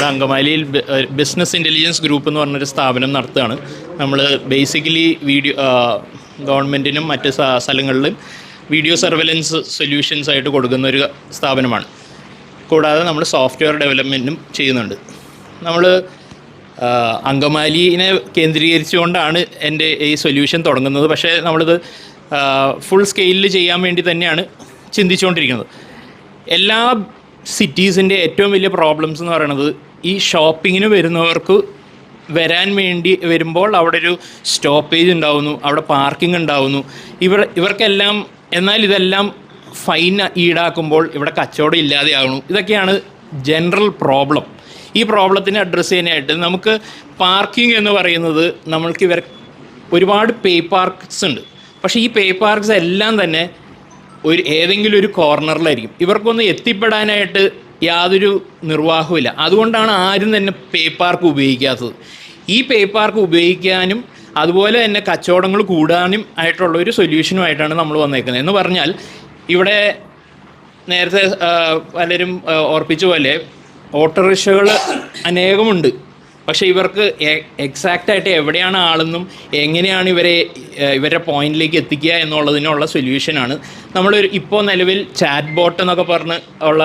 ഇവിടെ അങ്കമാലിയിൽ business intelligence group എന്ന് പറഞ്ഞൊരു സ്ഥാപനം നടത്തുകയാണ്. നമ്മൾ ബേസിക്കലി വീഡിയോ ഗവൺമെന്റിനും മറ്റ് സ്ഥലങ്ങളിലും വീഡിയോ സർവൈലൻസ് സൊല്യൂഷൻസ് ആയിട്ട് കൊടുക്കുന്ന ഒരു സ്ഥാപനമാണ്. കൂടാതെ നമ്മൾ സോഫ്റ്റ്വെയർ ഡെവലപ്മെന്റും ചെയ്യുന്നുണ്ട്. നമ്മൾ അങ്കമാലിനെ കേന്ദ്രീകരിച്ചുകൊണ്ടാണ് എന്റെ ഈ സൊല്യൂഷൻ തുടങ്ങുന്നത്. പക്ഷേ നമ്മളിത് ഫുൾ സ്കെയിലിൽ ചെയ്യാൻ വേണ്ടി തന്നെയാണ് ചിന്തിച്ചുകൊണ്ടിരിക്കുന്നത്. എല്ലാ സിറ്റീസിന്റെ ഏറ്റവും വലിയ പ്രോബ്ലംസ് എന്ന് പറയുന്നത് ഈ ഷോപ്പിങ്ങിന് വരുന്നവർക്ക് വരാൻ വേണ്ടി വരുമ്പോൾ അവിടെ ഒരു സ്റ്റോപ്പേജ് ഉണ്ടാവുന്നു അവിടെ പാർക്കിംഗ് ഉണ്ടാവുന്നു. ഇവർ ഇവർക്കെല്ലാം എന്നാൽ ഇതെല്ലാം ഫൈൻ ഈടാക്കുമ്പോൾ ഇവിടെ കച്ചവടം ഇല്ലാതെയാകുന്നു ഇതൊക്കെയാണ് ജനറൽ പ്രോബ്ലം. ഈ പ്രോബ്ലത്തിനെ അഡ്രസ്സ് ചെയ്യാനായിട്ട് നമുക്ക് പാർക്കിംഗ് എന്ന് പറയുന്നത് നമ്മൾക്ക് ഇവർ ഒരുപാട് പേ പാർക്സ് ഉണ്ട്. പക്ഷേ ഈ പേ പാർക്സ് എല്ലാം തന്നെ ഒരു ഏതെങ്കിലും ഒരു കോർണറിലായിരിക്കും. ഇവർക്കൊന്ന് എത്തിപ്പെടാനായിട്ട് യാതൊരു നിർവാഹവുമില്ല. അതുകൊണ്ടാണ് ആരും തന്നെ പേപ്പാർക്ക് ഉപയോഗിക്കാത്തത്. ഈ പേപ്പാർക്ക് ഉപയോഗിക്കാനും അതുപോലെ തന്നെ കച്ചവടങ്ങൾ കൂടാനും ആയിട്ടുള്ള ഒരു സൊല്യൂഷനുമായിട്ടാണ് നമ്മൾ വന്നേക്കുന്നത്. എന്ന് പറഞ്ഞാൽ ഇവിടെ നേരത്തെ പലരും ഓർപ്പിച്ച പോലെ ഓട്ടോറിക്ഷകൾ അനേകമുണ്ട്. പക്ഷേ ഇവർക്ക് എക്സാക്റ്റ് ആയിട്ട് എവിടെയാണ് ആളെന്നും എങ്ങനെയാണ് ഇവരെ ഇവരുടെ പോയിന്റിലേക്ക് എത്തിക്കുക എന്നുള്ളതിനുള്ള സൊല്യൂഷനാണ് നമ്മൾ ഇപ്പോൾ നിലവിൽ ചാറ്റ് ബോട്ട് എന്നൊക്കെ പറഞ്ഞ് ഉള്ള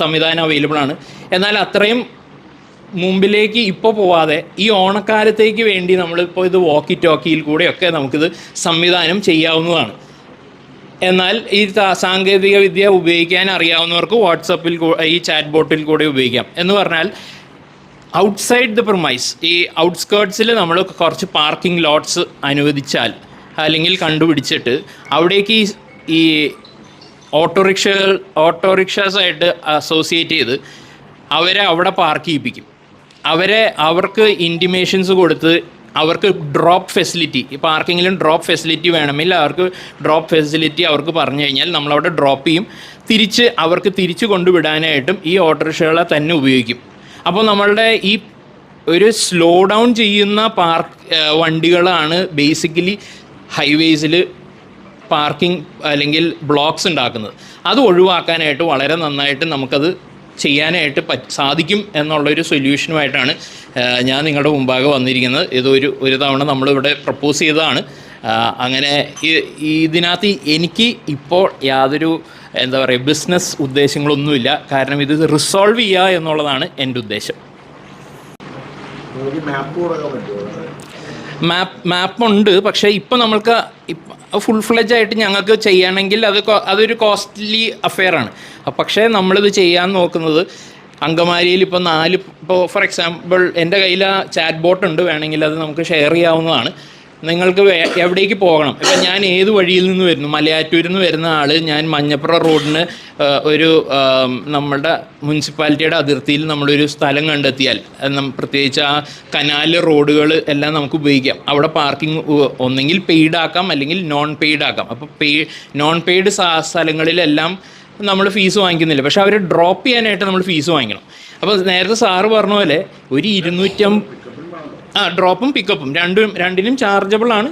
സംവിധാനം അവൈലബിൾ ആണ്. എന്നാൽ അത്രയും മുമ്പിലേക്ക് ഇപ്പോൾ പോവാതെ ഈ ഓണക്കാലത്തേക്ക് വേണ്ടി നമ്മളിപ്പോൾ ഇത് വോക്കി ടോക്കിയിൽ കൂടെയൊക്കെ നമുക്കിത് സംവിധാനം ചെയ്യാവുന്നതാണ്. എന്നാൽ ഈ സാങ്കേതിക വിദ്യ ഉപയോഗിക്കാൻ അറിയാവുന്നവർക്ക് വാട്സപ്പിൽ ഈ ചാറ്റ് ബോട്ടിൽ കൂടെ ഉപയോഗിക്കാം. എന്ന് പറഞ്ഞാൽ ഔട്ട്സൈഡ് ദ പ്രൊമൈസ് ഈ ഔട്ട്സ്കേർട്സിൽ നമ്മൾ കുറച്ച് പാർക്കിംഗ് ലോട്ട്സ് അനുവദിച്ചാൽ അല്ലെങ്കിൽ കണ്ടുപിടിച്ചിട്ട് അവിടേക്ക് ഈ ഓട്ടോറിക്ഷകൾ ഓട്ടോറിക്ഷാസായിട്ട് അസോസിയേറ്റ് ചെയ്ത് അവരെ അവിടെ പാർക്ക് ചെയ്യിപ്പിക്കും. അവരെ അവർക്ക് ഇന്റിമേഷൻസ് കൊടുത്ത് അവർക്ക് ഡ്രോപ്പ് ഫെസിലിറ്റി പാർക്കിങ്ങിലും ഡ്രോപ്പ് ഫെസിലിറ്റി വേണമെങ്കിൽ അവർക്ക് ഡ്രോപ്പ് ഫെസിലിറ്റി അവർക്ക് പറഞ്ഞു കഴിഞ്ഞാൽ നമ്മളവിടെ ഡ്രോപ്പ് ചെയ്യും. തിരിച്ച് അവർക്ക് തിരിച്ച് കൊണ്ടുവിടാനായിട്ടും ഈ ഓട്ടോറിക്ഷകളെ തന്നെ ഉപയോഗിക്കും. അപ്പോൾ നമ്മളുടെ ഈ ഒരു സ്ലോ ഡൗൺ ചെയ്യുന്ന പാർക്ക് വണ്ടികളാണ് ബേസിക്കലി ഹൈവേസിൽ പാർക്കിംഗ് അല്ലെങ്കിൽ ബ്ലോക്സ് ഉണ്ടാക്കുന്നത്. അത് ഒഴിവാക്കാനായിട്ട് വളരെ നന്നായിട്ട് നമുക്കത് ചെയ്യാനായിട്ട് പറ്റ സാധിക്കും എന്നുള്ളൊരു സൊല്യൂഷനുമായിട്ടാണ് ഞാൻ നിങ്ങളുടെ മുമ്പാകെ വന്നിരിക്കുന്നത്. ഇതൊരു ഒരു തവണ നമ്മളിവിടെ പ്രപ്പോസ് ചെയ്തതാണ്. അങ്ങനെ ഇതിനകത്ത് എനിക്ക് ഇപ്പോൾ യാതൊരു എന്താ പറയുക ബിസിനസ് ഉദ്ദേശങ്ങളൊന്നുമില്ല. കാരണം ഇത് റിസോൾവ് ചെയ്യുക എന്നുള്ളതാണ് എന്റെ ഉദ്ദേശം. മാപ്പ് മാപ്പ് ഉണ്ട്. പക്ഷേ ഇപ്പം നമ്മൾക്ക് ഫുൾ ഫ്ലെജ് ആയിട്ട് ഞങ്ങൾക്ക് ചെയ്യണമെങ്കിൽ അത് അതൊരു കോസ്റ്റ്ലി അഫെയർ ആണ്. അഹ് പക്ഷേ നമ്മളിത് ചെയ്യാൻ നോക്കുന്നത് അങ്കമാലിയിൽ ഇപ്പോൾ നാല് ഇപ്പോൾ ഫോർ എക്സാമ്പിൾ എന്റെ കയ്യിൽ ആ ചാറ്റ് ബോട്ട് ഉണ്ട്. വേണമെങ്കിൽ അത് നമുക്ക് ഷെയർ ചെയ്യാവുന്നതാണ്. നിങ്ങൾക്ക് എവിടേക്ക് പോകണം? ഇപ്പം ഞാൻ ഏത് വഴിയിൽ നിന്ന് വരുന്നു? മലയാറ്റൂരിൽ നിന്ന് വരുന്ന ആൾ ഞാൻ മഞ്ഞപ്പുറ റോഡിന് ഒരു നമ്മളുടെ മുനിസിപ്പാലിറ്റിയുടെ അതിർത്തിയിൽ നമ്മളൊരു സ്ഥലം കണ്ടെത്തിയാൽ പ്രത്യേകിച്ച് ആ കനാല് റോഡുകൾ എല്ലാം നമുക്ക് ഉപയോഗിക്കാം. അവിടെ പാർക്കിംഗ് ഒന്നെങ്കിൽ പെയ്ഡ് ആക്കാം അല്ലെങ്കിൽ നോൺ പെയ്ഡ് ആക്കാം. അപ്പോൾ പേ നോൺ പെയ്ഡ് സ്ഥലങ്ങളിലെല്ലാം നമ്മൾ ഫീസ് വാങ്ങിക്കുന്നില്ല. പക്ഷെ അവർ ഡ്രോപ്പ് ചെയ്യാനായിട്ട് നമ്മൾ ഫീസ് വാങ്ങിക്കണം. അപ്പോൾ നേരത്തെ സാറ് പറഞ്ഞ പോലെ ഒരു ഇരുന്നൂറ്റം ആ ഡ്രോപ്പും പിക്കപ്പും. രണ്ടും രണ്ടിനും ചാർജബിൾ ആണ്.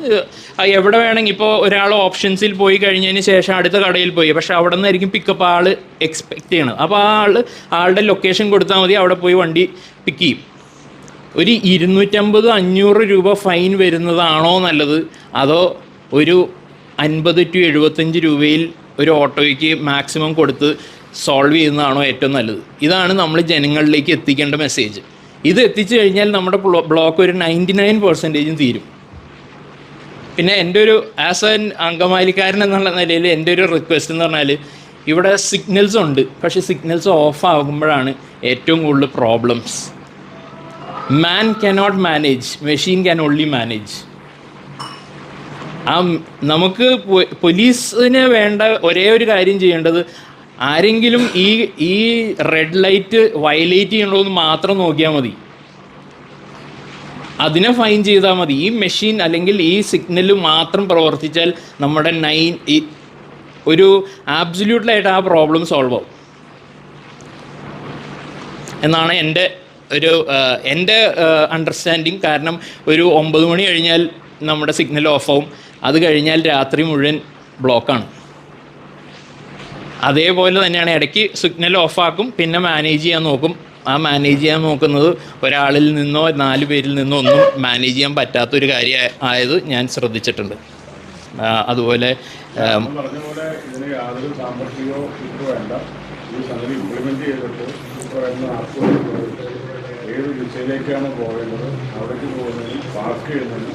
എവിടെ വേണമെങ്കിൽ ഇപ്പോൾ ഒരാൾ ഓപ്ഷൻസിൽ പോയി കഴിഞ്ഞതിന് ശേഷം അടുത്ത കടയിൽ പോയി. പക്ഷേ അവിടെ നിന്നായിരിക്കും പിക്കപ്പ് ആൾ എക്സ്പെക്റ്റ് ചെയ്യണം അപ്പോൾ ആ ആൾ ആളുടെ ലൊക്കേഷൻ കൊടുത്താൽ മതി അവിടെ പോയി വണ്ടി പിക്ക് ചെയ്യും. ഒരു ഇരുന്നൂറ്റമ്പത് അഞ്ഞൂറ് രൂപ ഫൈൻ വരുന്നതാണോ നല്ലത്? അതോ ഒരു അൻപത് ടു എഴുപത്തഞ്ച് രൂപയിൽ ഒരു ഓട്ടോയ്ക്ക് മാക്സിമം കൊടുത്ത് സോൾവ് ചെയ്യുന്നതാണോ ഏറ്റവും നല്ലത്? ഇതാണ് നമ്മൾ ജനങ്ങളിലേക്ക് എത്തിക്കേണ്ട മെസ്സേജ് ഇത് എത്തിച്ചു കഴിഞ്ഞാൽ നമ്മുടെ ബ്ലോക്ക് ഒരു നയന്റി നയൻ പെർസെന്റേജും തീരും. പിന്നെ എന്റെ ഒരു ആസ് എൻ അങ്കമാലിക്കാരൻ എന്നുള്ള നിലയിൽ എന്റെ ഒരു റിക്വസ്റ്റ് എന്ന് പറഞ്ഞാൽ ഇവിടെ സിഗ്നൽസ് ഉണ്ട്. പക്ഷേ സിഗ്നൽസ് ഓഫ് ആകുമ്പോഴാണ് ഏറ്റവും കൂടുതൽ problems man cannot manage machine can only manage ആ നമുക്ക് പോലീസിന് വേണ്ട ഒരേ ഒരു കാര്യം ചെയ്യേണ്ടത് ആരെങ്കിലും ഈ ഈ റെഡ് ലൈറ്റ് വയലേറ്റ് ചെയ്യണോ എന്ന് മാത്രം നോക്കിയാൽ മതി. അതിനെ ഫൈൻ ചെയ്താൽ മതി. ഈ മെഷീൻ അല്ലെങ്കിൽ ഈ സിഗ്നൽ മാത്രം പ്രവർത്തിച്ചാൽ നമ്മുടെ നൈൻ ഈ ഒരു ആബ്സല്യൂട്ട്ലായിട്ട് ആ പ്രോബ്ലം സോൾവ് ആവും. എന്നാണ് എന്റെ ഒരു എന്റെ അണ്ടർസ്റ്റാൻഡിങ് കാരണം ഒരു ഒമ്പത് മണി കഴിഞ്ഞാൽ നമ്മുടെ സിഗ്നൽ ഓഫ് ആവും. അത് കഴിഞ്ഞാൽ രാത്രി മുഴുവൻ ബ്ലോക്കാണ് അതേപോലെ തന്നെയാണ് ഇടയ്ക്ക് സിഗ്നൽ ഓഫാക്കും പിന്നെ മാനേജ് ചെയ്യാൻ നോക്കും. ആ മാനേജ് ചെയ്യാൻ നോക്കുന്നത് ഒരാളിൽ നിന്നോ നാല് പേരിൽ നിന്നോ ഒന്നും മാനേജ് ചെയ്യാൻ പറ്റാത്തൊരു കാര്യ ആയത് ഞാൻ ശ്രദ്ധിച്ചിട്ടുണ്ട്. അതുപോലെ ഏത് ദിശയിലേക്കാണ് പോകേണ്ടത് അവിടേക്ക് പോകുന്നതിന് പാർക്ക് ചെയ്യുന്നതിന്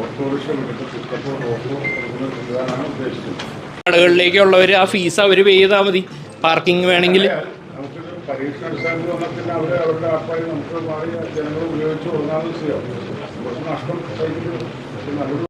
ഓട്ടോറിക്ഷ വിട്ടിട്ട് പിക്കപ്പോ ഡ്രോപ്പോ കൊടുക്കുന്ന സംവിധാനമാണ് ഉദ്ദേശിക്കുന്നത്. കടകളിലേക്കുള്ളവർ ആ ഫീസ് അവർ പേ ചെയ്താൽ മതി. പാർക്കിംഗ് വേണമെങ്കിൽ. നമുക്കൊരു പരീക്ഷണാടിസ്ഥാനത്തിൽ വന്നാൽ പിന്നെ അവർ അവരുടെ ആപ്പായി നമുക്ക് മാറി ജനങ്ങൾ ഉപയോഗിച്ച് തുടങ്ങാമെന്ന് ചെയ്യാം. കുറച്ച് നഷ്ടം സഹിക്കുന്നു. നല്ലൊരു